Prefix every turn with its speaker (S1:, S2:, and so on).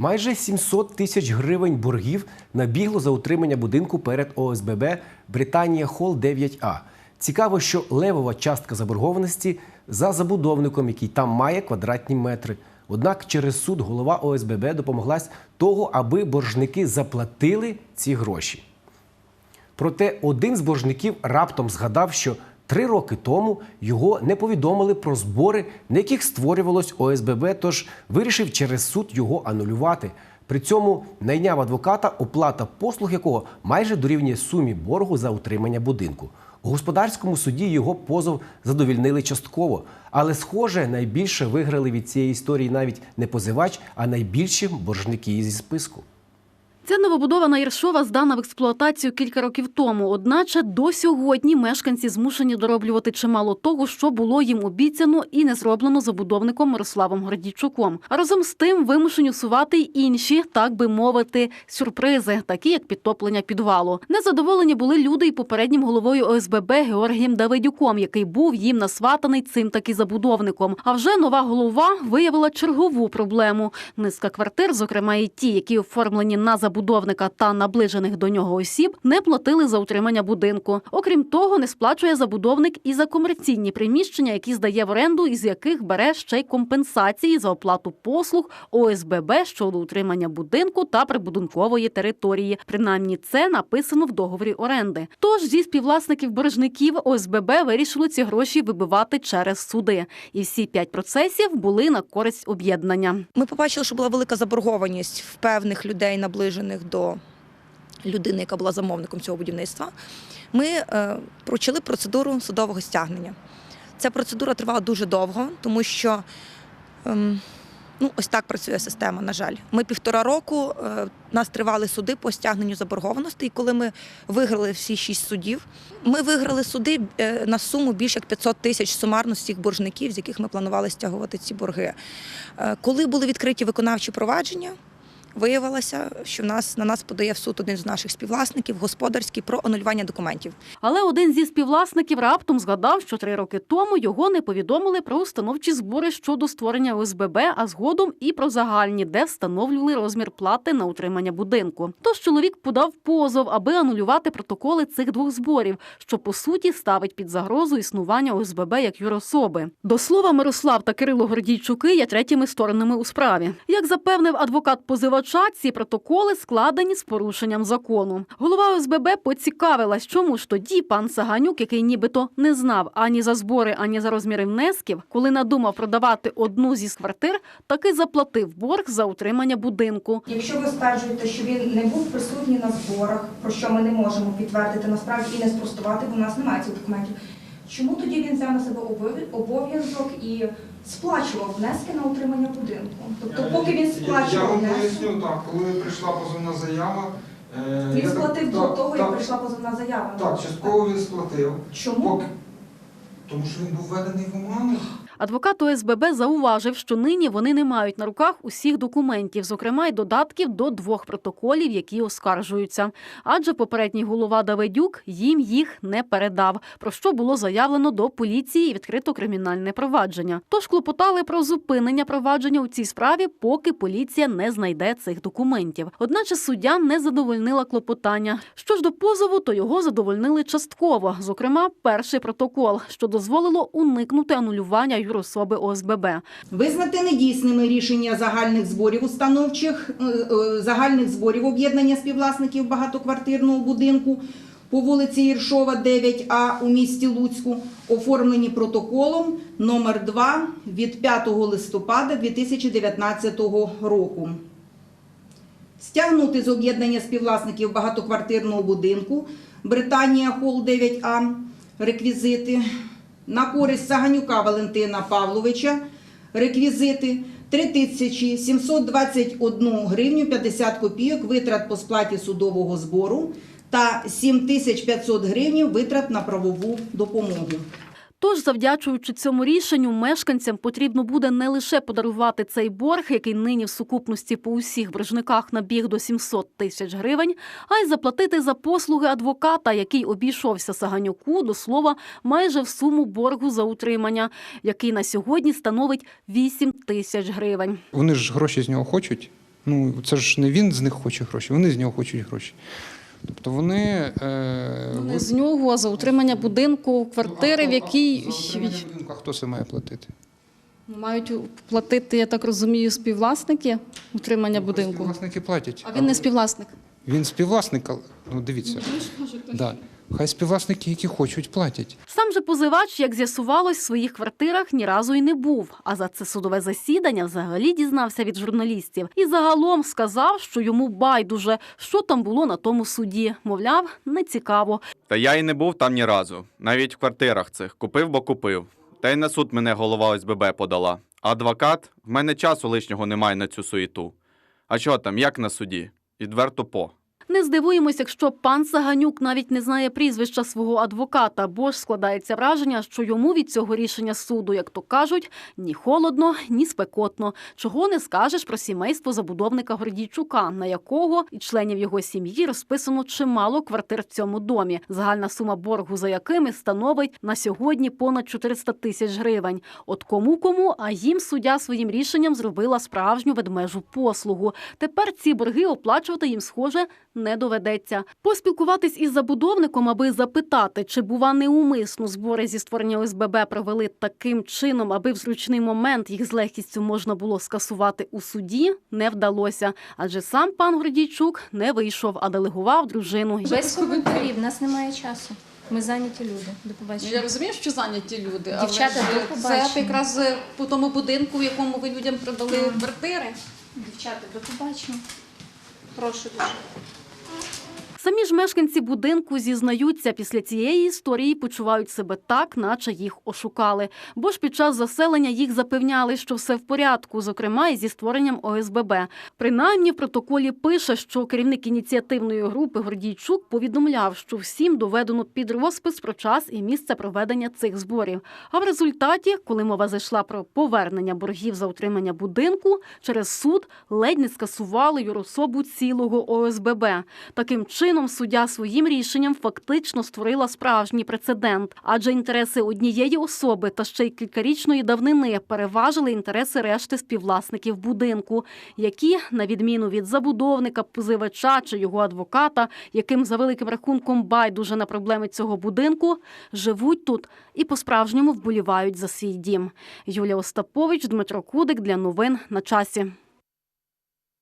S1: Майже 700 тисяч гривень боргів набігло за утримання будинку перед ОСББ Британія Хол 9А. Цікаво, що левова частка заборгованості за забудовником, який там має квадратні метри. Однак через суд голова ОСББ допомоглась того, аби боржники заплатили ці гроші. Проте один з боржників раптом згадав, що три роки тому його не повідомили про збори, на яких створювалось ОСББ, тож вирішив через суд його анулювати. При цьому найняв адвоката, оплата послуг якого майже дорівнює сумі боргу за утримання будинку. У господарському суді його позов задовільнили частково, але, схоже, найбільше виграли від цієї історії навіть не позивач, а найбільші боржники зі списку.
S2: Ця новобудована Єршова здана в експлуатацію кілька років тому. Одначе до сьогодні мешканці змушені дороблювати чимало того, що було їм обіцяно і не зроблено забудовником Мирославом Гордійчуком. А разом з тим вимушені усувати й інші, так би мовити, сюрпризи, такі як підтоплення підвалу. Незадоволені були люди і попереднім головою ОСББ Георгієм Давидюком, який був їм насватаний цим таки забудовником. А вже нова голова виявила чергову проблему. Низка квартир, зокрема і ті, які оформлені на забудовника та наближених до нього осіб, не платили за утримання будинку. Окрім того, не сплачує забудовник і за комерційні приміщення, які здає в оренду, із яких бере ще й компенсації за оплату послуг ОСББ щодо утримання будинку та прибудинкової території. Принаймні, це написано в договорі оренди. Тож зі співвласників боржників ОСББ вирішили ці гроші вибивати через суди. І всі п'ять процесів були на користь об'єднання.
S3: Ми побачили, що була велика заборгованість в певних людей, наближених до людини, яка була замовником цього будівництва. Ми е, почали процедуру судового стягнення. Ця процедура тривала дуже довго, тому що ем, ну, ось так працює система, на жаль. Ми півтора року е, нас тривали суди по стягненню заборгованості, і коли ми виграли всі шість судів, ми виграли суди е, на суму більше як 500 тисяч сумарно з цих боржників, з яких ми планували стягувати ці борги. Коли були відкриті виконавчі провадження, виявилося, що в нас на нас подає в суд один з наших співвласників, господарський, про анулювання документів.
S2: Але один зі співвласників раптом згадав, що три роки тому його не повідомили про установчі збори щодо створення ОСББ, а згодом і про загальні, де встановлювали розмір плати на утримання будинку. Тож чоловік подав позов, аби анулювати протоколи цих двох зборів, що по суті ставить під загрозу існування ОСББ як юрособи. До слова, Мирослав та Кирило Гордійчуки є третіми сторонами у справі. Як запевнив адвокат позивача, ці протоколи складені з порушенням закону. Голова ОСББ поцікавилась, чому ж тоді пан Саганюк, який нібито не знав ані за збори, ані за розміри внесків, коли надумав продавати одну зі квартир, таки заплатив борг за утримання будинку.
S4: Якщо ви стверджуєте, що він не був присутній на зборах, про що ми не можемо підтвердити насправді і не спростувати, бо в нас немає цих документів. Чому тоді він взяв на себе обов'язок і сплачував внески на утримання будинку? Тобто, поки він
S5: Я
S4: сплачував
S5: вам
S4: внески,
S5: поясню так, коли прийшла позовна заява. е,
S4: він
S5: я
S4: сплатив
S5: так-
S4: до
S5: так,
S4: того,
S5: так,
S4: як прийшла позовна заява.
S5: Так, частково він сплатив.
S4: Чому?
S5: Поки... Тому що він був введений в оману.
S2: Адвокат ОСББ зауважив, що нині вони не мають на руках усіх документів, зокрема й додатків до двох протоколів, які оскаржуються. Адже попередній голова Давидюк їм їх не передав, про що було заявлено до поліції і відкрито кримінальне провадження. Тож клопотали про зупинення провадження у цій справі, поки поліція не знайде цих документів. Одначе суддя не задовольнила клопотання. Що ж до позову, то його задовольнили частково. Зокрема, перший протокол, що дозволило уникнути анулювання юрособи ОСББ.
S6: Визнати недійсними рішення загальних зборів установчих, е, е, загальних зборів об'єднання співвласників багатоквартирного будинку по вулиці Єршова, 9А у місті Луцьку, оформлені протоколом номер 2 від 5 листопада 2019 року. Стягнути з об'єднання співвласників багатоквартирного будинку Британія Хол 9А реквізити на користь Саганюка Валентина Павловича реквізити 3721 гривню 50 копійок витрат по сплаті судового збору та 7500 гривень витрат на правову допомогу.
S2: Тож, завдячуючи цьому рішенню, мешканцям потрібно буде не лише подарувати цей борг, який нині в сукупності по усіх боржниках набіг до 700 тисяч гривень, а й заплатити за послуги адвоката, який обійшовся Саганюку, до слова, майже в суму боргу за утримання, який на сьогодні становить 8 тисяч гривень.
S7: Вони ж гроші з нього хочуть. Ну, це ж не він з них хоче гроші, вони з нього хочуть гроші. Тобто вони. Е,
S2: Не
S7: ви-
S2: з нього, а за утримання будинку, квартири, в якій
S7: За утримання будинку, а хто це має платити?
S2: мають платити, я так розумію, співвласники утримання будинку.
S7: Співвласники платять.
S2: А він не співвласник.
S7: Він співвласник, але- ну дивіться. Да. Хай співвласники, які хочуть, платять.
S2: Сам же позивач, як з'ясувалось, в своїх квартирах ні разу й не був. А за це судове засідання взагалі дізнався від журналістів. І загалом сказав, що йому байдуже, що там було на тому суді. Мовляв, не цікаво.
S8: Та я й не був там ні разу, навіть в квартирах цих. Купив, бо купив. Та й на суд мене голова ОСББ подала. Адвокат, в мене часу лишнього немає на цю суєту. А що там, як на суді? Відверто по.
S2: Не здивуємось, якщо пан Саганюк навіть не знає прізвища свого адвоката, бо ж складається враження, що йому від цього рішення суду, як то кажуть, ні холодно, ні спекотно. Чого не скажеш про сімейство забудовника Гордійчука, на якого і членів його сім'ї розписано чимало квартир в цьому домі. Загальна сума боргу за якими становить на сьогодні понад 400 тисяч гривень. От кому кому, а їм суддя своїм рішенням зробила справжню ведмежу послугу. Тепер ці борги оплачувати їм схоже не доведеться. Поспілкуватись із забудовником, аби запитати, чи бува неумисно збори зі створення ОСББ провели таким чином, аби в зручний момент їх з легкістю можна було скасувати у суді, не вдалося. Адже сам пан Гордійчук не вийшов, а делегував дружину.
S9: Без коментарів, в нас немає часу. Ми зайняті люди. До побачення.
S2: Я розумію, що зайняті люди, але
S9: Дівчата,
S2: ж
S9: до
S2: це якраз по тому будинку, в якому ви людям продали квартири.
S9: Дівчата, до побачення. Прошу дуже.
S2: Самі ж мешканці будинку зізнаються, після цієї історії почувають себе так, наче їх ошукали. Бо ж під час заселення їх запевняли, що все в порядку, зокрема і зі створенням ОСББ. Принаймні в протоколі пише, що керівник ініціативної групи Гордійчук повідомляв, що всім доведено під розпис про час і місце проведення цих зборів. А в результаті, коли мова зайшла про повернення боргів за утримання будинку, через суд ледь не скасували юрособу цілого ОСББ. Таким чином, суддя своїм рішенням фактично створила справжній прецедент, адже інтереси однієї особи та ще й кількарічної давнини переважили інтереси решти співвласників будинку, які, на відміну від забудовника, позивача чи його адвоката, яким за великим рахунком байдуже на проблеми цього будинку, живуть тут і по-справжньому вболівають за свій дім. Юлія Остапович, Дмитро Кудик для новин на часі.